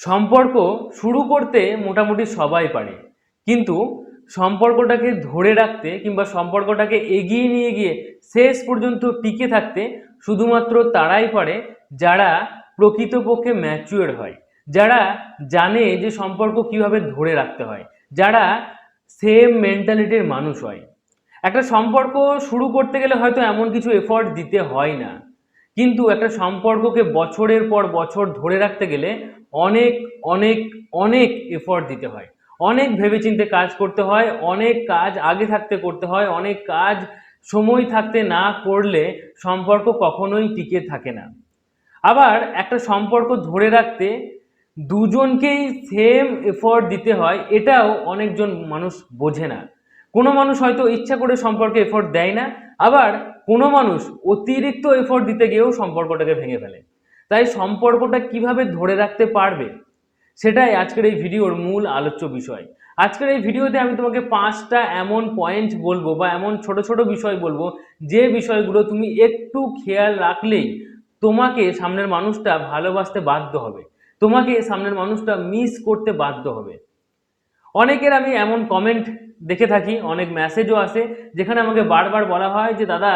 সম্পর্ক শুরু করতে মোটামুটি সবাই পারে। কিন্তু সম্পর্কটাকে ধরে রাখতে কিংবা সম্পর্কটাকে এগিয়ে নিয়ে গিয়ে শেষ পর্যন্ত টিকে থাকতে শুধুমাত্র তারাই পারে যারা প্রকৃতপক্ষে ম্যাচিওর হয়, যারা জানে যে সম্পর্ক কীভাবে ধরে রাখতে হয়, যারা সেম মেন্টালিটির মানুষ হয়। একটা সম্পর্ক শুরু করতে গেলে হয়তো এমন কিছু এফর্ট দিতে হয় না। কিন্তু একটা সম্পর্ককে বছরের পর বছর ধরে রাখতে গেলে অনেক অনেক অনেক এফর্ট দিতে হয়। অনেক ভেবেচিন্তে কাজ করতে হয়, অনেক কাজ আগে থাকতে করতে হয়, অনেক কাজ সময় থাকতে না করলে সম্পর্ক কখনোই টিকে থাকে না। আবার একটা সম্পর্ক ধরে রাখতে দুজনকেই সেম এফর্ট দিতে হয়, এটাও অনেকজন মানুষ বোঝে না। কোনো মানুষ হয়তো ইচ্ছা করে সম্পর্কে এফোর্ট দেয় না, আবার কোনো মানুষ অতিরিক্ত এফোর্ট দিতে গিয়েও সম্পর্কটাকে ভেঙে ফেলে। তাই সম্পর্কটা কীভাবে ধরে রাখতে পারবে? সেটাই আজকের এই ভিডিওর মূল আলোচ্য বিষয়। আজকের এই ভিডিওতে আমি তোমাকে পাঁচটা এমন পয়েন্ট বলব বা এমন ছোট ছোট বিষয় বলব, যে বিষয়গুলো তুমি একটু খেয়াল রাখলেই তোমাকে সামনের মানুষটা ভালোবাসতে বাধ্য হবে। তোমাকে সামনের মানুষটা মিস করতে বাধ্য হবে। অনেকের আমি এমন কমেন্ট দেখে থাকি, অনেক মেসেজও আসে, যেখানে আমাকে বারবার বলা হয় যে, দাদা,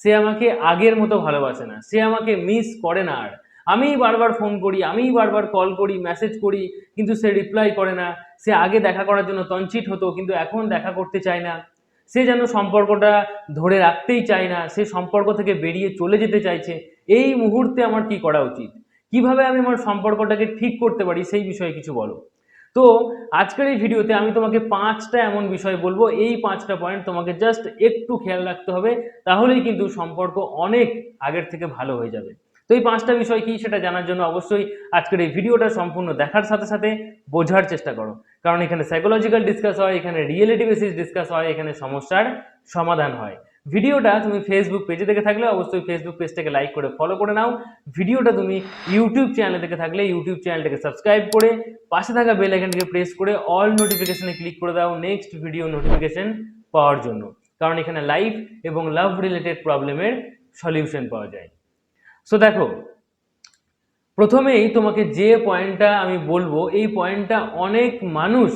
সে আমাকে আগের মতো ভালোবাসে না, সে আমাকে মিস করে না আর। আমিই বারবার ফোন করি, আমিই বারবার কল করি মেসেজ করি, কিন্তু সে রিপ্লাই করে না। সে আগে দেখা করার জন্য তঞ্চিত হতো, কিন্তু এখন দেখা করতে চায় না। সে যেন সম্পর্কটা ধরে রাখতেই চায় না, সে সম্পর্ক থেকে বেরিয়ে চলে যেতে চাইছে। এই মুহূর্তে আমার কি করা উচিত? কীভাবে আমি আমার সম্পর্কটাকে ঠিক করতে পারি, সেই বিষয়ে কিছু বলো। তো, আজকের এই ভিডিওতে আমি তোমাকে পাঁচটা এমন বিষয় বলব। এই পাঁচটা পয়েন্ট তোমাকে জাস্ট একটু খেয়াল রাখতে হবে, তাহলেই কিন্তু সম্পর্ক অনেক আগের থেকে ভালো হয়ে যাবে। তো এই পাঁচটা বিষয় কি সেটা জানার জন্য অবশ্যই আজকের এই ভিডিওটা সম্পূর্ণ দেখার সাথে সাথে বোঝার চেষ্টা করো। কারণ এখানে সাইকোলজিক্যাল ডিসকাস হয়, এখানে রিয়েলিটি বেসিস ডিসকাস হয়, এখানে সমস্যার সমাধান হয়। ভিডিওটা তুমি ফেসবুক পেজে দেখে থাকলে অবশ্যই ফেসবুক পেজটাকে লাইক করে ফলো করে নাও। ভিডিওটা তুমি ইউটিউব চ্যানেলে দেখে থাকলে ইউটিউব চ্যানেলটাকে সাবস্ক্রাইব করে পাশে থাকা বেল আইকনটিকে প্রেস করে অল নোটিফিকেশনে ক্লিক করে দাও নেক্সট ভিডিও নোটিফিকেশন পাওয়ার জন্য। কারণ এখানে লাইফ এবং লাভ রিলেটেড প্রবলেমের সলিউশন পাওয়া যায়। সো দেখো, প্রথমেই তোমাকে যে পয়েন্টটা আমি বলব, এই পয়েন্টটা অনেক মানুষ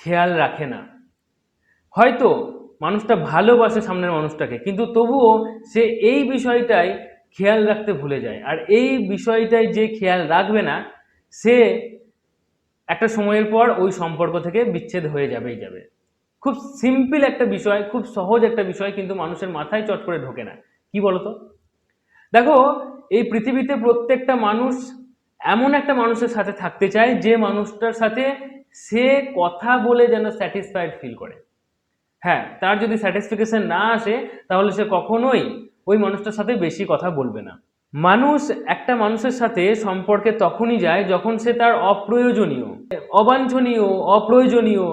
খেয়াল রাখে না। হয়তো মানুষটা ভালোবাসে সামনের মানুষটাকে, কিন্তু তবুও সে এই বিষয়টাই খেয়াল রাখতে ভুলে যায়। আর এই বিষয়টাই যে খেয়াল রাখবে না, সে একটা সময়ের পর ওই সম্পর্ক থেকে বিচ্ছেদ হয়ে যাবেই যাবে। খুব সিম্পল একটা বিষয়, খুব সহজ একটা বিষয়, কিন্তু মানুষের মাথায় চট করে ঢোকে না। কি বলতো? দেখো, এই পৃথিবীতে প্রত্যেকটা মানুষ এমন একটা মানুষের সাথে থাকতে চায়, যে মানুষটার সাথে সে কথা বলে যেন স্যাটিসফাইড ফিল করে। হ্যাঁ তার যদি স্যাটিসফিকেশন না আসে, তাহলে সে কখনোই ওই মানুষটার সাথে বেশি কথা বলবে না। মানুষ একটা মানুষের সাথে সম্পর্কে তখনই যায় যখন সে তার অপ্রয়োজনীয়, অবাঞ্ছনীয়, অপ্রয়োজনীয়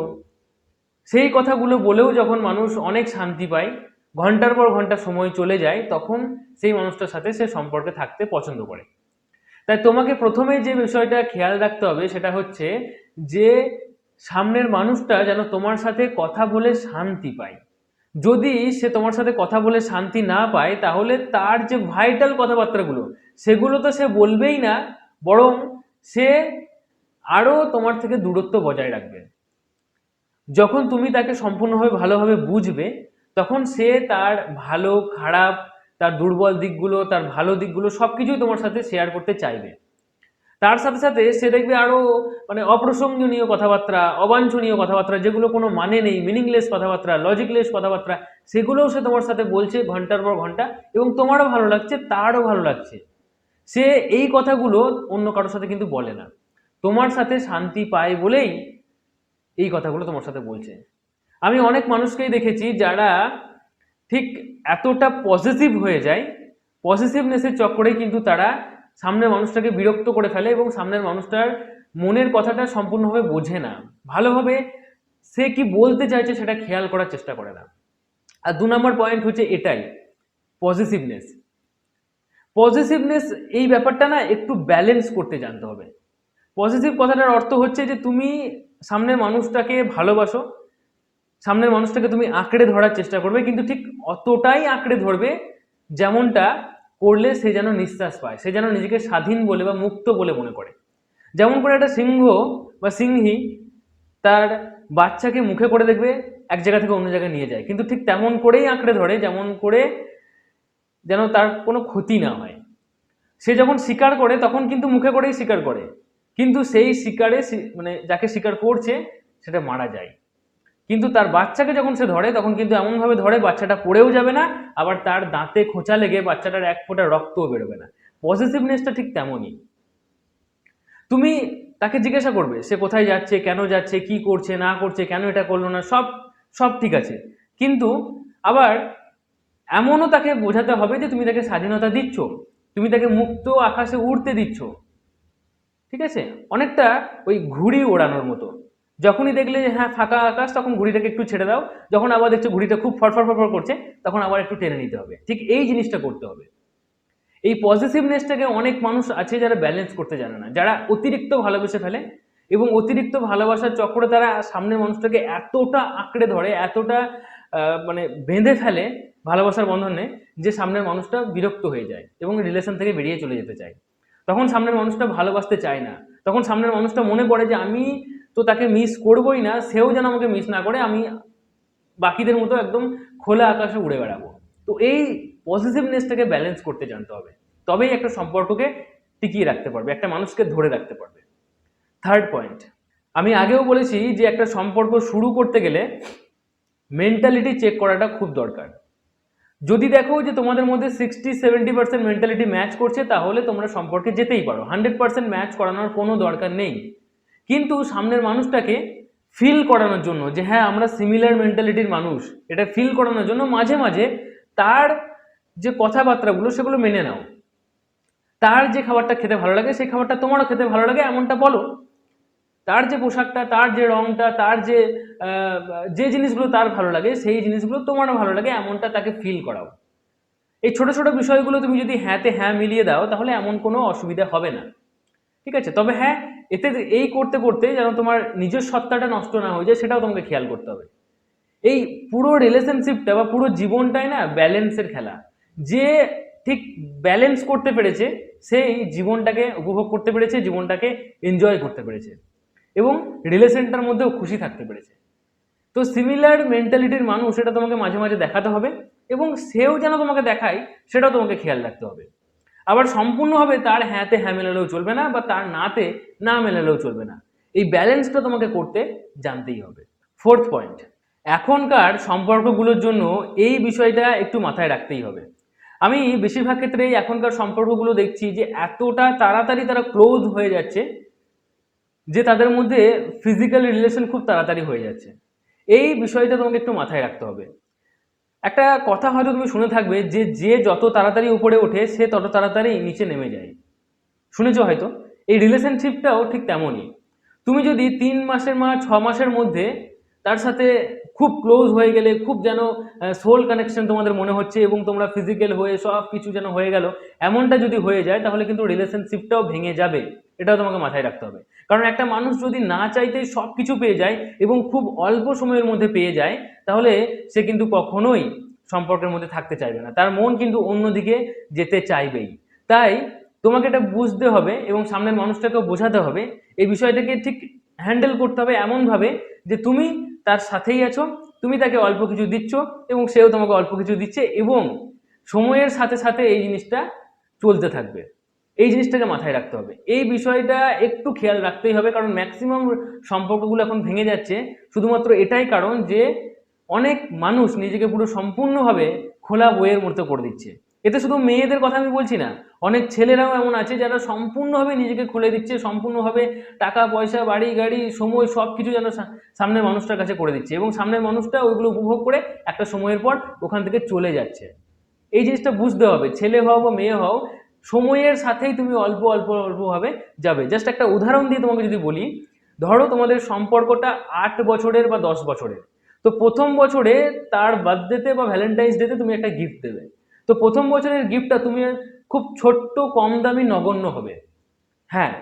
সেই কথাগুলো বলেও যখন মানুষ অনেক শান্তি পায় ঘণ্টার পর ঘণ্টা সময় চলে যায়, তখন সেই মানুষটার সাথে সে সম্পর্কে থাকতে পছন্দ করে। তাই তোমাকে প্রথমে যে বিষয়টা খেয়াল রাখতে হবে সেটা হচ্ছে যে সামনের মানুষটা যেন তোমার সাথে কথা বলে শান্তি পায়। যদি সে তোমার সাথে কথা বলে শান্তি না পায়, তাহলে তার যে ভাইটাল কথাবার্তাগুলো, সেগুলো তো সে বলবেই না, বরং সে আরও তোমার থেকে দূরত্ব বজায় রাখবে। যখন তুমি তাকে সম্পূর্ণভাবে ভালোভাবে বুঝবে তখন সে তার ভালো, খারাপ, তার দুর্বল দিকগুলো, তার ভালো দিকগুলো সব কিছুই তোমার সাথে শেয়ার করতে চাইবে। তার সাথে সাথে সে দেখবে আরও মানে অপ্রসঙ্গনীয় কথাবার্তা, অবাঞ্ছনীয় কথাবার্তা, যেগুলো কোনো মানে নেই মিনিংলেস কথাবার্তা লজিকলেস কথাবার্তা, সেগুলোও সে তোমার সাথে বলছে ঘণ্টার পর ঘণ্টা এবং তোমারও ভালো লাগছে, তারও ভালো লাগছে। সে এই কথাগুলো অন্য কারোর সাথে কিন্তু বলে না। তোমার সাথে শান্তি পায় বলেই এই কথাগুলো তোমার সাথে বলছে। আমি অনেক মানুষকেই দেখেছি যারা ঠিক এতটা পজিটিভ হয়ে যায় পজিটিভনেসের চক্করে কিন্তু তারা সামনের মানুষটাকে বিরক্ত করে ফেলে এবং সামনের মানুষটার মনের কথাটা সম্পূর্ণভাবে বোঝে না। ভালোভাবে সে কি বলতে চাইছে সেটা খেয়াল করার চেষ্টা করে না। আর দু নম্বর পয়েন্ট হচ্ছে এটাই পজিটিভনেস পজিটিভনেস এই ব্যাপারটা না একটু ব্যালেন্স করতে জানতে হবে। পজিটিভ কথাটার অর্থ হচ্ছে যে তুমি সামনের মানুষটাকে ভালোবাসো সামনের মানুষটাকে তুমি আঁকড়ে ধরার চেষ্টা করবে, কিন্তু ঠিক অতটাই আঁকড়ে ধরবে যেমনটা করলে সে যেন নিঃশ্বাস পায়, সে যেন নিজেকে স্বাধীন বলে বা মুক্ত বলে মনে করে। যেমন করে একটা সিংহ বা সিংহী তার বাচ্চাকে মুখে করে দেখবে, এক জায়গা থেকে অন্য জায়গায় নিয়ে যায়, কিন্তু ঠিক তেমন করেই আঁকড়ে ধরে, যেমন করে যেন তার কোনো ক্ষতি না হয়। সে যখন শিকার করে, তখন কিন্তু মুখে করেই শিকার করে, কিন্তু সেই শিকারে মানে যাকে শিকার করছে, সেটা মারা যায়। কিন্তু তার বাচ্চাকে যখন সে ধরে, তখন কিন্তু এমনভাবে ধরে, বাচ্চাটা পড়েও যাবে না, আবার তার দাঁতে খোঁচা লেগে বাচ্চাটার এক ফোঁটা রক্তও বেরোবে না। পজিটিভনেসটা ঠিক তেমনই। তুমি তাকে জিজ্ঞাসা করবে, সে কোথায় যাচ্ছে, কেন যাচ্ছে, কি করছে, না করছে, কেন এটা করল না, সব সব ঠিক আছে। কিন্তু আবার এমনও তাকে বোঝাতে হবে যে তুমি তাকে স্বাধীনতা দিচ্ছ, তুমি তাকে মুক্ত আকাশে উড়তে দিচ্ছ। ঠিক আছে? অনেকটা ওই ঘুড়ি ওড়ানোর মতো। যখনই দেখলে যে হ্যাঁ ফাঁকা আকাশ, তখন ঘুড়িটাকে একটু ছেড়ে দাও। যখন আবার দেখছ ঘুড়িটা খুব ফরফর ফরফর করছে, তখন আবার একটু টেনে নিতে হবে। ঠিক এই জিনিসটা করতে হবে। এই পজিটিভনেসটাকে অনেক মানুষ আছে যারা ব্যালেন্স করতে জানে না, যারা অতিরিক্ত ভালোবেসে ফেলে এবং অতিরিক্ত ভালোবাসার চক্রে তারা সামনের মানুষটাকে এতটা আঁকড়ে ধরে, এতটা মানে বেঁধে ফেলে ভালোবাসার বন্ধনে যে সামনের মানুষটা বিরক্ত হয়ে যায় এবং রিলেশন থেকে বেরিয়ে চলে যেতে চায়। তখন সামনের মানুষটা ভালোবাসতে চায় না। তখন সামনের মানুষটা মনে করে যে, আমি তো তাকে মিস করবোই না, সেও যেন আমাকে মিস না করে, আমি বাকিদের মতো একদম খোলা আকাশে উড়ে বেড়াবো। তো এই পজিটিভনেসটাকে ব্যালেন্স করতে জানতে হবে। তবেই একটা সম্পর্ককে টিকিয়ে রাখতে পারবে, একটা মানুষকে ধরে রাখতে পারবে। থার্ড পয়েন্ট আমি আগেও বলেছি যে, একটা সম্পর্ক শুরু করতে গেলে মেন্টালিটি চেক করাটা খুব দরকার। যদি দেখো যে তোমাদের মধ্যে sixty seventy percent mentality match করছে, তাহলে তোমরা সম্পর্কে যেতেই পারো। হান্ড্রেড পার্সেন্ট ম্যাচ করানোর কোনো দরকার নেই। কিন্তু সামনের মানুষটাকে ফিল করানোর জন্য, যে হ্যাঁ আমরা সিমিলার মেন্টালিটির মানুষ, এটা ফিল করানোর জন্য মাঝে মাঝে তার যে কথাবার্তাগুলো, সেগুলো মেনে নাও। তার যে খাবারটা খেতে ভালো লাগে, সেই খাবারটা তোমারও খেতে ভালো লাগে, এমনটা বলো। তার যে পোশাকটা, তার যে রংটা, তার যে যে জিনিসগুলো তার ভালো লাগে, সেই জিনিসগুলো তোমারও ভালো লাগে, এমনটা তাকে ফিল করাও। এই ছোট ছোট বিষয়গুলো তুমি যদি হ্যাঁতে হ্যাঁ মিলিয়ে দাও, তাহলে এমন কোনো অসুবিধা হবে না। ঠিক আছে? তবে হ্যাঁ এতে এই করতে করতে যেন তোমার নিজের সত্তাটা নষ্ট না হয়ে যায়, সেটাও তোমাকে খেয়াল করতে হবে। এই পুরো রিলেশনশিপটা বা পুরো জীবনটাই না ব্যালেন্সের খেলা। যে ঠিক ব্যালেন্স করতে পেরেছে, সেই জীবনটাকে উপভোগ করতে পেরেছে, জীবনটাকে এনজয় করতে পেরেছে। এবং রিলেশনটার মধ্যেও খুশি থাকতে পেরেছে। তো সিমিলার মেন্টালিটির মানুষ সেটা তোমাকে মাঝে মাঝে দেখাতে হবে এবং সেও যেন তোমাকে দেখায়, সেটাও তোমাকে খেয়াল রাখতে হবে। আবার সম্পূর্ণভাবে তার হ্যাঁতে হ্যাঁ মেলালেও চলবে না বা তার নাতে না মেলালেও চলবে না। এই ব্যালেন্সটা তোমাকে করতে জানতেই হবে। ফোর্থ পয়েন্ট এখনকার সম্পর্কগুলোর জন্য এই বিষয়টা একটু মাথায় রাখতেই হবে। আমি বেশিরভাগ ক্ষেত্রে এখনকার সম্পর্কগুলো দেখছি যে এতটা তাড়াতাড়ি তারা ক্লোজ হয়ে যাচ্ছে যে তাদের মধ্যে ফিজিক্যাল রিলেশন খুব তাড়াতাড়ি হয়ে যাচ্ছে। এই বিষয়টা তোমাকে একটু মাথায় রাখতে হবে। একটা কথা হয়তো তুমি শুনে থাকবে যে যে যত তাড়াতাড়ি উপরে ওঠে, সে তত তাড়াতাড়ি নিচে নেমে যায়। শুনেছ হয়তো? এই রিলেশনশিপটাও ঠিক তেমনই। তুমি যদি তিন মাসের মা, ছ মাসের মধ্যে তার সাথে খুব ক্লোজ হয়ে গেলে, খুব যেন সোল কানেকশন তোমাদের মনে হচ্ছে এবং তোমরা ফিজিক্যাল হয়ে সব কিছু যেন হয়ে গেল। এমনটা যদি হয়ে যায়, তাহলে কিন্তু রিলেশনশিপটাও ভেঙে যাবে। এটাও তোমাকে মাথায় রাখতে হবে। কারণ একটা মানুষ যদি না চাইতেই সব কিছু পেয়ে যায় এবং খুব অল্প সময়ের মধ্যে পেয়ে যায়, তাহলে সে কিন্তু কখনোই সম্পর্কের মধ্যে থাকতে চাইবে না। তার মন কিন্তু অন্যদিকে যেতে চাইবেই। তাই তোমাকে এটা বুঝতে হবে এবং সামনের মানুষটাকেও বোঝাতে হবে। এই বিষয়টাকে ঠিক হ্যান্ডেল করতে হবে এমনভাবে যে তুমি তার সাথেই আছো। তুমি তাকে অল্প কিছু দিচ্ছ এবং সেও তোমাকে অল্প কিছু দিচ্ছে এবং সময়ের সাথে সাথে এই জিনিসটা চলতে থাকবে। এই জিনিসটাকে মাথায় রাখতে হবে। এই বিষয়টা একটু খেয়াল রাখতেই হবে কারণ ম্যাক্সিমাম সম্পর্কগুলো এখন ভেঙে যাচ্ছে। শুধুমাত্র এটাই কারণ যে অনেক মানুষ নিজেকে পুরো সম্পূর্ণভাবে খোলা বইয়ের মতো করে দিচ্ছে। এতে শুধু মেয়েদের কথা আমি বলছি না, অনেক ছেলেরাও এমন আছে যারা সম্পূর্ণভাবে নিজেকে খুলে দিচ্ছে, সম্পূর্ণভাবে টাকা, পয়সা, বাড়ি, গাড়ি, সময় সব কিছু যেন সামনের মানুষটার কাছে করে দিচ্ছে এবং সামনের মানুষটা ওইগুলো উপভোগ করে একটা সময়ের পর ওখান থেকে চলে যাচ্ছে। এই জিনিসটা বুঝতে হবে, ছেলে হও বা মেয়ে হও, সময়ের সাথেই তুমি অল্প অল্প, অল্পভাবে যাবে। জাস্ট একটা উদাহরণ দিয়ে তোমাকে যদি বলি, ধরো তোমাদের সম্পর্কটা আট বছরের বা দশ বছরের, তো প্রথম বছরে তার বার্থডেতে বা ভ্যালেন্টাইন্স ডেতে তুমি একটা গিফট দেবে। তো প্রথম বছরের গিফটটা তুমি খুব ছোট্ট, কম দামি নগণ্য হবে। হ্যাঁ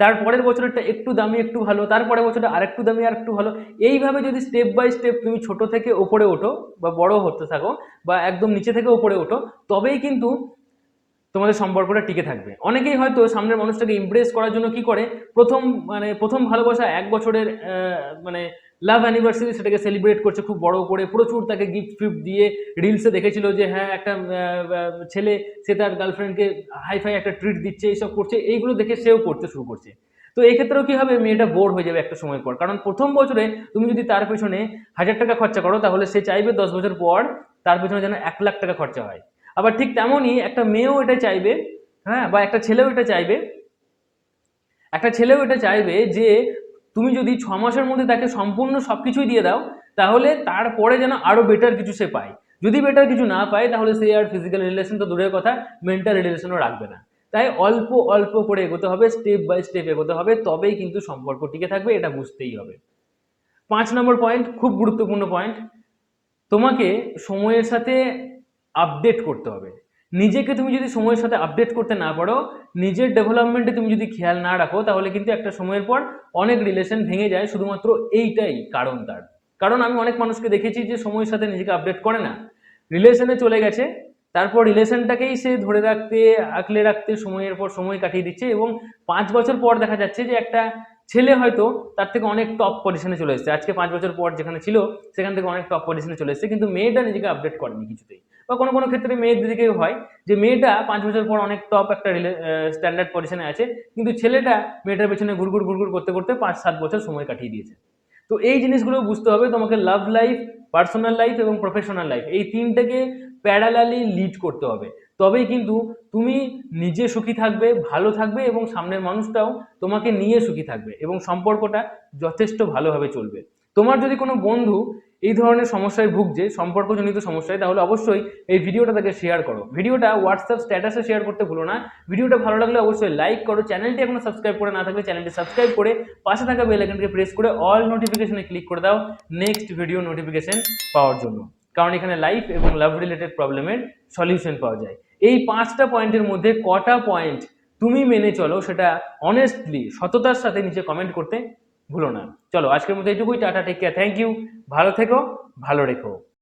তারপরের বছরটা একটু দামি, একটু ভালো তারপরে বছরটা আরেকটু দামি আর একটু ভালো, এইভাবে যদি স্টেপ বাই স্টেপ তুমি ছোট থেকে ওপরে ওঠো বা বড় হতে থাকো বা একদম নিচে থেকে ওপরে ওঠো, তবেই কিন্তু তোমাদের সম্পর্কটা টিকে থাকবে। অনেকেই হয়তো সামনের মানুষটাকে ইমপ্রেস করার জন্য কি করে? প্রথম মানে প্রথম ভালোবাসা এক বছরের মানে লাভ অ্যানিভার্সারি সেটাকে সেলিব্রেট করছে খুব বড় করে। প্রচুর তাকে গিফট ফিফট দিয়ে রিলসে দেখেছিল যে হ্যাঁ একটা ছেলে, সে তার গার্লফ্রেন্ডকে হাইফাই একটা ট্রিট দিচ্ছে, এইসব করছে, এইগুলো দেখে সেও করতে শুরু করছে। তো এই ক্ষেত্রেও কি হবে? মেয়েটা বোর হয়ে যাবে একটা সময় পর। কারণ প্রথম বছরে তুমি যদি তার পেছনে হাজার টাকা খরচা করো, তাহলে সে চাইবে দশ বছর পর তার পেছনে যেন এক লাখ টাকা খরচা হয়। আবার ঠিক তেমনই একটা মেয়েও এটা চাইবে হ্যাঁ বা একটা ছেলেও এটা চাইবে। একটা ছেলেও এটা চাইবে যে তুমি যদি ছ মাসের মধ্যে তাকে সম্পূর্ণ সব কিছুই দিয়ে দাও, তাহলে তারপরে যেন আরও বেটার কিছু সে পায়। যদি বেটার কিছু না পায়, তাহলে সে আর ফিজিক্যাল রিলেশন তো দূরের কথা মেন্টাল রিলেশনও রাখবে না। তাই অল্প অল্প করে এগোতে হবে স্টেপ বাই স্টেপ এগোতে হবে, তবেই কিন্তু সম্পর্ক টিকে থাকবে, এটা বুঝতেই হবে। পাঁচ নম্বর পয়েন্ট খুব গুরুত্বপূর্ণ পয়েন্ট তোমাকে সময়ের সাথে আপডেট করতে হবে। নিজেকে তুমি যদি সময়ের সাথে আপডেট করতে না পারো, নিজের ডেভেলপমেন্টে তুমি যদি খেয়াল না রাখো, তাহলে কিন্তু একটা সময়ের পর অনেক রিলেশন ভেঙে যায়, শুধুমাত্র এইটাই কারণ তার। কারণ আমি অনেক মানুষকে দেখেছি যে সময়ের সাথে নিজেকে আপডেট করে না। রিলেশনে চলে গেছে, তারপর রিলেশনটাকেই সে ধরে রাখতে, আঁকলে রাখতে সময়ের পর সময় কাটিয়ে দিচ্ছে এবং পাঁচ বছর পর দেখা যাচ্ছে যে একটা ছেলে হয়তো তার থেকে অনেক টপ পজিশনে চলে এসেছে। আজকে পাঁচ বছর পর যেখানে ছিল, সেখান থেকে অনেক টপ পজিশনে চলে এসেছে, কিন্তু মেয়েটা নিজেকে আপডেট করেনি কিছুতেই। বা কোনো কোনো ক্ষেত্রে মেয়ের দিকে হয়, যে মেয়েটা পাঁচ বছর পর অনেক টপ একটা স্ট্যান্ডার্ড পজিশনে আছে, কিন্তু ছেলেটা মেয়েটার পেছনে ঘুরঘুর ঘুরঘুর করতে করতে পাঁচ সাত বছর সময় কাটিয়ে দিয়েছে। তো এই জিনিসগুলো বুঝতে হবে, তোমাকে লাভ লাইফ পার্সোনাল লাইফ এবং প্রফেশনাল লাইফ এই তিনটাকে প্যারালালি লিড করতে হবে। তবেই কিন্তু তুমি নিজে সুখী থাকবে, ভালো থাকবে এবং সামনের মানুষটাও তোমাকে নিয়ে সুখী থাকবে এবং সম্পর্কটা যথেষ্ট ভালোভাবে চলবে। তোমার যদি কোনো বন্ধু এই ধরনের সমস্যায় ভুগছে, সম্পর্কজনিত সমস্যায়, তাহলে অবশ্যই এই ভিডিওটা তাকে শেয়ার করো। ভিডিওটা হোয়াটসঅ্যাপ স্ট্যাটাসে শেয়ার করতে ভুলো না। ভিডিওটা ভালো লাগলে অবশ্যই লাইক করো। চ্যানেলটি এখনও সাবস্ক্রাইব করে না থাকলে চ্যানেলটি সাবস্ক্রাইব করে পাশে থাকা বেল আইকনকে প্রেস করে অল নোটিফিকেশনে ক্লিক করে দাও নেক্সট ভিডিও নোটিফিকেশন পাওয়ার জন্য। কারণ এখানে লাইফ এবং লাভ রিলেটেড প্রবলেমের সলিউশন পাওয়া যায়। এই পাঁচটা পয়েন্টের মধ্যে কটা পয়েন্ট তুমি মেনে চলো সেটা অনেস্টলি সততার সাথে নিচে কমেন্ট করতে ভুলো না। চলো, আজকের মধ্যে এইটুকুই, tata take care thank you ভালো থেকো, ভালো রেখো।